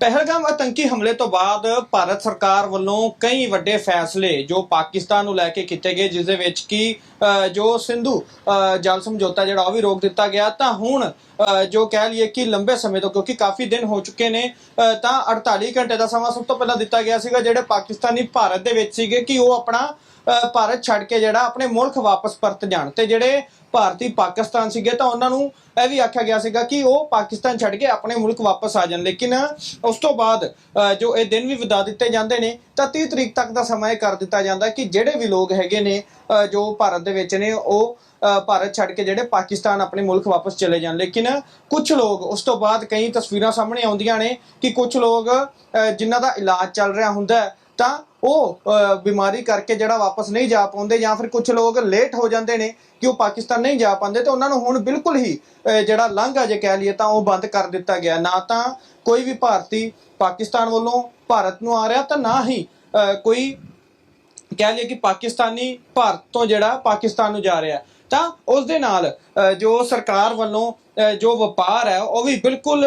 ਪਹਿਲਗਾਮ ਆਤੰਕੀ ਹਮਲੇ ਤੋਂ ਬਾਅਦ ਭਾਰਤ ਸਰਕਾਰ ਵੱਲੋਂ ਕਈ ਵੱਡੇ ਫੈਸਲੇ ਜੋ ਪਾਕਿਸਤਾਨ ਨੂੰ ਲੈ ਕੇ ਕੀਤੇ ਗਏ ਜਿਸ ਦੇ ਵਿੱਚ ਕਿ ਅ, ਜੋ ਸਿੰਧੂ ਅ, ਜਲ ਸਮਝੌਤਾ ਜਿਹੜਾ ਉਹ ਵੀ ਰੋਕ ਦਿੱਤਾ ਗਿਆ। ਤਾਂ ਹੁਣ ਅ, ਜੋ ਕਹਿ ਲਈਏ ਕਿ ਲੰਬੇ ਸਮੇਂ ਤੋਂ ਕਿਉਂਕਿ ਕਾਫੀ ਦਿਨ ਹੋ ਚੁੱਕੇ ਨੇ ਅ, ਤਾਂ 48 ਘੰਟੇ ਦਾ ਸਮਾਂ ਸਭ ਤੋਂ ਪਹਿਲਾਂ ਦਿੱਤਾ ਗਿਆ ਸੀਗਾ ਜਿਹੜੇ ਪਾਕਿਸਤਾਨੀ ਭਾਰਤ ਦੇ ਵਿੱਚ ਸੀਗੇ ਕਿ ਉਹ ਆਪਣਾ ਭਾਰਤ ਛੱਡ ਕੇ ਜਿਹੜਾ ਆਪਣੇ ਮੁਲਕ ਵਾਪਸ ਪਰਤ ਜਾਣ। ਤੇ ਜਿਹੜੇ ਭਾਰਤੀ ਪਾਕਿਸਤਾਨ ਸੀਗੇ ਤਾਂ ਉਹਨਾਂ ਨੂੰ ਇਹ ਵੀ ਆਖਿਆ ਗਿਆ ਸੀਗਾ ਕਿ ਉਹ ਪਾਕਿਸਤਾਨ ਛੱਡ ਕੇ ਆਪਣੇ ਮੁਲਕ ਵਾਪਸ ਆ ਜਾਣ। ਲੇਕਿਨ ਉਸ ਤੋਂ ਬਾਅਦ ਜੋ ਇਹ ਦਿਨ ਵੀ ਵਧਾ ਦਿੱਤੇ ਜਾਂਦੇ ਨੇ ਤਾਂ 30 ਤਰੀਕ ਤੱਕ ਦਾ ਸਮਾਂ ਇਹ ਕਰ ਦਿੱਤਾ ਜਾਂਦਾ ਕਿ ਜਿਹੜੇ ਵੀ ਲੋਕ ਹੈਗੇ ਨੇ ਜੋ ਭਾਰਤ ਦੇ ਵਿੱਚ ਨੇ ਉਹ ਭਾਰਤ ਛੱਡ ਕੇ ਜਿਹੜੇ ਪਾਕਿਸਤਾਨ ਆਪਣੇ ਮੁਲਕ ਵਾਪਸ ਚਲੇ ਜਾਣ। ਲੇਕਿਨ ਕੁਝ ਲੋਕ ਉਸ ਤੋਂ ਬਾਅਦ ਕਈ ਤਸਵੀਰਾਂ ਸਾਹਮਣੇ ਆਉਂਦੀਆਂ ਨੇ ਕਿ ਕੁਝ ਲੋਕ ਅ, ਜਿਨ੍ਹਾਂ ਦਾ ਇਲਾਜ ਚੱਲ ਰਿਹਾ ਹੁੰਦਾ ਤਾਂ ਉਹ ਬਿਮਾਰੀ ਕਰਕੇ ਜਿਹੜਾ ਵਾਪਸ ਨਹੀਂ ਜਾ ਪਾਉਂਦੇ ਜਾਂ ਫਿਰ ਕੁਝ ਲੋਕ ਲੇਟ ਹੋ ਜਾਂਦੇ ਨੇ ਕਿ ਉਹ ਪਾਕਿਸਤਾਨ ਨਹੀਂ ਜਾ ਪਾਉਂਦੇ ਤੇ ਉਹਨਾਂ ਨੂੰ ਹੁਣ ਬਿਲਕੁਲ ਹੀ ਜਿਹੜਾ ਲਾਂਘਾ ਜੇ ਕਹਿ ਲਈਏ ਤਾਂ ਉਹ ਬੰਦ ਕਰ ਦਿੱਤਾ ਗਿਆ। ਨਾ ਤਾਂ ਕੋਈ ਵੀ ਭਾਰਤੀ ਪਾਕਿਸਤਾਨ ਵੱਲੋਂ ਭਾਰਤ ਨੂੰ ਆ ਰਿਹਾ ਤਾਂ ਨਾ ਹੀ ਅ, ਕੋਈ ਕਹਿ ਲਈਏ ਕਿ ਪਾਕਿਸਤਾਨੀ ਭਾਰਤ ਤੋਂ ਜਿਹੜਾ ਪਾਕਿਸਤਾਨ ਨੂੰ ਜਾ ਰਿਹਾ। ਤਾਂ ਉਸ ਦੇ ਨਾਲ ਜੋ ਸਰਕਾਰ ਵੱਲੋਂ ਅ, ਜੋ ਵਪਾਰ ਹੈ ਉਹ ਵੀ ਬਿਲਕੁਲ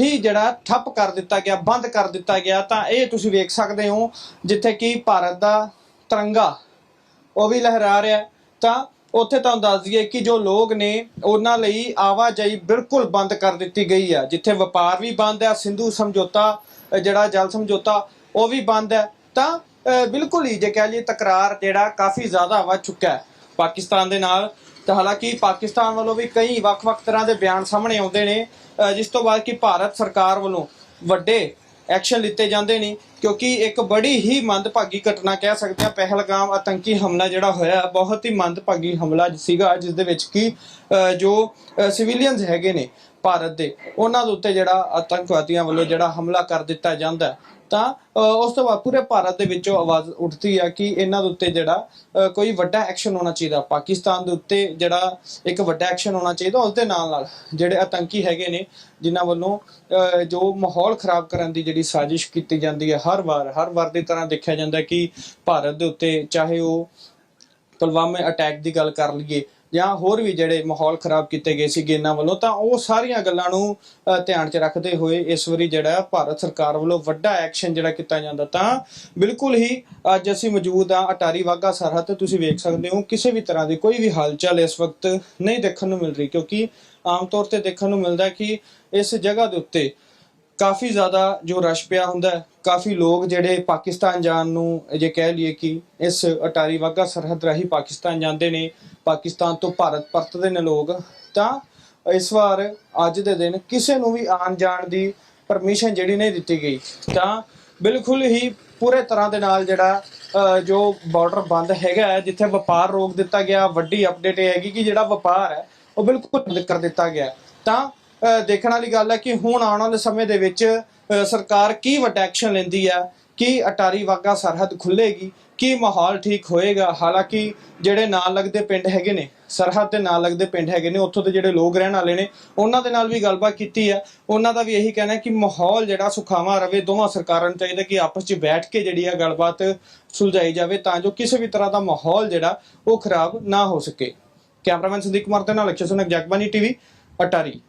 ਹੀ ਜਿਹੜਾ ਠੱਪ ਕਰ ਦਿੱਤਾ ਗਿਆ ਬੰਦ ਕਰ ਦਿੱਤਾ ਗਿਆ ਤਾਂ ਇਹ ਤੁਸੀਂ ਵੇਖ ਸਕਦੇ ਹੋ ਜਿੱਥੇ ਕਿ ਭਾਰਤ ਦਾ ਤਿਰੰਗਾ ਉਹ ਵੀ ਲਹਿਰਾ ਰਿਹਾ ਹੈ। ਤਾਂ ਉੱਥੇ ਤੁਹਾਨੂੰ ਦੱਸ ਦਈਏ ਕਿ ਜੋ ਲੋਕ ਨੇ ਉਹਨਾਂ ਲਈ ਆਵਾਜਾਈ ਬਿਲਕੁਲ ਬੰਦ ਕਰ ਦਿੱਤੀ ਗਈ ਹੈ। ਜਿੱਥੇ ਵਪਾਰ ਵੀ ਬੰਦ ਹੈ ਸਿੰਧੂ ਸਮਝੌਤਾ ਜਿਹੜਾ ਜਲ ਸਮਝੌਤਾ ਉਹ ਵੀ ਬੰਦ ਹੈ। ਤਾਂ ਅ, ਬਿਲਕੁਲ ਹੀ ਜੇ ਕਹਿ ਲਈਏ ਤਕਰਾਰ ਜਿਹੜਾ ਕਾਫੀ ਜ਼ਿਆਦਾ ਵੱਧ ਚੁੱਕਾ ਹੈ। ਪਾਕਿਸਤਾਨ ਦੇ ਨਾਲ ਤਾਂ ਹਾਲਾਂਕਿ ਪਾਕਿਸਤਾਨ ਵੱਲੋਂ ਵੀ ਕਈ ਵੱਖ-ਵੱਖ ਤਰ੍ਹਾਂ ਦੇ ਬਿਆਨ ਸਾਹਮਣੇ ਆਉਂਦੇ ਨੇ ਜਿਸ ਤੋਂ ਬਾਅਦ ਕਿ ਭਾਰਤ ਸਰਕਾਰ ਵੱਲੋਂ ਵੱਡੇ ਐਕਸ਼ਨ ਲਿੱਤੇ ਜਾਂਦੇ ਨੇ ਕਿਉਂਕਿ ਇੱਕ ਬੜੀ ਹੀ ਮੰਦਭਾਗੀ ਘਟਨਾ ਕਹਿ ਸਕਦੇ ਆ ਪਹਿਲਗਾਮ ਆਤੰਕੀ ਹਮਲਾ ਜਿਹੜਾ ਹੋਇਆ ਬਹੁਤ ਹੀ ਮੰਦਭਾਗੀ ਹਮਲਾ ਸੀਗਾ ਜਿਸ ਦੇ ਵਿੱਚ ਕਿ ਅ, ਜੋ ਸਿਵਿਲੀਅਨਸ ਹੈਗੇ ਨੇ ਭਾਰਤ ਦੇ ਉਹਨਾਂ ਦੇ ਉੱਤੇ ਜਿਹੜਾ ਆਤੰਕਵਾਦੀਆਂ ਵੱਲੋਂ ਜਿਹੜਾ ਹਮਲਾ ਕਰ ਦਿੱਤਾ ਜਾਂਦਾ ਤਾਂ ਅ, ਉਸ ਤੋਂ ਬਾਅਦ ਪੂਰੇ ਭਾਰਤ ਦੇ ਵਿੱਚੋਂ ਆਵਾਜ਼ ਉੱਠਦੀ ਆ ਕਿ ਇਹਨਾਂ ਦੇ ਉੱਤੇ ਜਿਹੜਾ ਕੋਈ ਵੱਡਾ ਐਕਸ਼ਨ ਹੋਣਾ ਚਾਹੀਦਾ। ਪਾਕਿਸਤਾਨ ਦੇ ਉੱਤੇ ਜਿਹੜਾ ਇੱਕ ਵੱਡਾ ਐਕਸ਼ਨ ਹੋਣਾ ਚਾਹੀਦਾ ਉਸ ਦੇ ਨਾਲ ਨਾਲ ਜਿਹੜੇ ਆਤੰਕੀ ਹੈਗੇ ਨੇ ਜਿਨ੍ਹਾਂ ਵੱਲੋਂ ਅ, ਜੋ ਮਾਹੌਲ ਖਰਾਬ ਕਰਨ ਦੀ ਜਿਹੜੀ ਸਾਜ਼ਿਸ਼ ਕੀਤੀ ਜਾਂਦੀ ਹੈ ਹਰ ਵਾਰ ਹਰ ਵਾਰ ਦੀ ਤਰ੍ਹਾਂ ਦੇਖਿਆ ਜਾਂਦਾ ਕਿ ਭਾਰਤ ਦੇ ਉੱਤੇ ਚਾਹੇ ਉਹ ਪੁਲਵਾਮੇ ਅਟੈਕ ਦੀ ਗੱਲ ਕਰ ਲਈਏ ਜਾਂ ਹੋਰ ਵੀ ਜਿਹੜੇ ਮਾਹੌਲ ਖਰਾਬ ਕੀਤੇ ਗਏ ਸੀਗੇ ਇਹਨਾਂ ਵੱਲੋਂ, ਤਾਂ ਉਹ ਸਾਰੀਆਂ ਗੱਲਾਂ ਨੂੰ ਧਿਆਨ 'ਚ ਰੱਖਦੇ ਹੋਏ ਇਸ ਵਾਰੀ ਜਿਹੜਾ ਭਾਰਤ ਸਰਕਾਰ ਵੱਲੋਂ ਵੱਡਾ ਐਕਸ਼ਨ ਜਿਹੜਾ ਕੀਤਾ ਜਾਂਦਾ, ਤਾਂ ਬਿਲਕੁਲ ਹੀ ਅੱਜ ਅਸੀਂ ਮੌਜੂਦ ਆ ਅਟਾਰੀ ਵਾਗਾ ਸਰਹੱਦ, ਤੁਸੀਂ ਵੇਖ ਸਕਦੇ ਹੋ ਕਿਸੇ ਵੀ ਤਰ੍ਹਾਂ ਦੀ ਕੋਈ ਵੀ ਹਲਚਲ ਇਸ ਵਕਤ ਨਹੀਂ ਦੇਖਣ ਨੂੰ ਮਿਲ ਰਹੀ, ਕਿਉਂਕਿ ਆਮ ਤੌਰ ਤੇ ਦੇਖਣ ਨੂੰ ਮਿਲਦਾ ਕਿ ਇਸ ਜਗ੍ਹਾ ਦੇ ਉੱਤੇ ਕਾਫੀ ਜ਼ਿਆਦਾ ਜੋ ਰਸ਼ ਪਿਆ ਹੁੰਦਾ ਕਾਫੀ ਲੋਕ ਜਿਹੜੇ ਪਾਕਿਸਤਾਨ ਜਾਣ ਨੂੰ ਜੇ ਕਹਿ ਲਈਏ ਕਿ ਇਸ ਅਟਾਰੀ ਵਾਗਾ ਸਰਹੱਦ ਰਾਹੀਂ ਪਾਕਿਸਤਾਨ ਜਾਂਦੇ ਨੇ ਪਾਕਿਸਤਾਨ ਤੋਂ ਭਾਰਤ ਪਰਤਦੇ ਨੇ ਲੋਕ ਤਾਂ ਇਸ ਵਾਰ ਅੱਜ ਦੇ ਦਿਨ ਕਿਸੇ ਨੂੰ ਵੀ ਆਉਣ ਜਾਣ ਦੀ ਪਰਮਿਸ਼ਨ ਜਿਹੜੀ ਨਹੀਂ ਦਿੱਤੀ ਗਈ। ਤਾਂ ਬਿਲਕੁਲ ਹੀ ਪੂਰੇ ਤਰ੍ਹਾਂ ਦੇ ਨਾਲ ਜਿਹੜਾ ਜੋ ਬਾਰਡਰ ਬੰਦ ਹੈਗਾ ਹੈ, ਜਿੱਥੇ ਵਪਾਰ ਰੋਕ ਦਿੱਤਾ ਗਿਆ ਵੱਡੀ ਅਪਡੇਟ ਇਹ ਹੈਗੀ ਕਿ ਜਿਹੜਾ ਵਪਾਰ ਹੈ ਉਹ ਬਿਲਕੁਲ ਬੰਦ ਕਰ ਦਿੱਤਾ ਗਿਆ ਤਾਂ ਦੇਖਣ ਵਾਲੀ ਗੱਲ ਹੈ ਕਿ ਹੁਣ ਆਉਣ ਵਾਲੇ ਸਮੇਂ ਦੇ ਵਿੱਚ ਸਰਕਾਰ ਕੀ ਵੱਡਾ ਐਕਸ਼ਨ ਲੈਂਦੀ ਹੈ? ਕਿ ਅਟਾਰੀ ਵਾਗਾ ਸਰਹੱਦ ਖੁੱਲੇਗੀ ਕੀ ਮਾਹੌਲ ਠੀਕ ਹੋਏਗਾ? ਹਾਲਾਂਕਿ ਜਿਹੜੇ ਨਾਲ ਲੱਗਦੇ ਪਿੰਡ ਹੈਗੇ ਨੇ, ਸਰਹੱਦ ਦੇ ਨਾਲ ਲੱਗਦੇ ਪਿੰਡ ਹੈਗੇ ਨੇ, ਉੱਥੋਂ ਦੇ ਜਿਹੜੇ ਲੋਕ ਰਹਿਣ ਵਾਲੇ ਨੇ, ਉਹਨਾਂ ਦੇ ਨਾਲ ਵੀ ਗੱਲਬਾਤ ਕੀਤੀ ਹੈ। ਉਹਨਾਂ ਦਾ ਵੀ ਇਹੀ ਕਹਿਣਾ ਹੈ ਕਿ ਮਾਹੌਲ ਜਿਹੜਾ ਸੁਖਾਵਾਂ ਰਵੇ, ਦੋਵਾਂ ਸਰਕਾਰਾਂ ਨੂੰ ਚਾਹੀਦਾ ਕਿ ਆਪਸ 'ਚ ਬੈਠ ਕੇ ਜਿਹੜੀ ਆ ਗੱਲਬਾਤ ਸੁਲਝਾਈ ਜਾਵੇ ਤਾਂ ਜੋ ਕਿਸੇ ਵੀ ਤਰ੍ਹਾਂ ਦਾ ਮਾਹੌਲ ਜਿਹੜਾ, ਉਹ ਖਰਾਬ ਨਾ ਹੋ ਸਕੇ। ਕੈਮਰਾਮੈਨ ਸੰਦੀਪ ਕੁਮਾਰ ਦੇ ਨਾਲ ਅਕਸ਼ੇ ਸੁਨਕ ਜਗਬਾਨੀ ਟੀਵੀ, ਅਟਾਰੀ।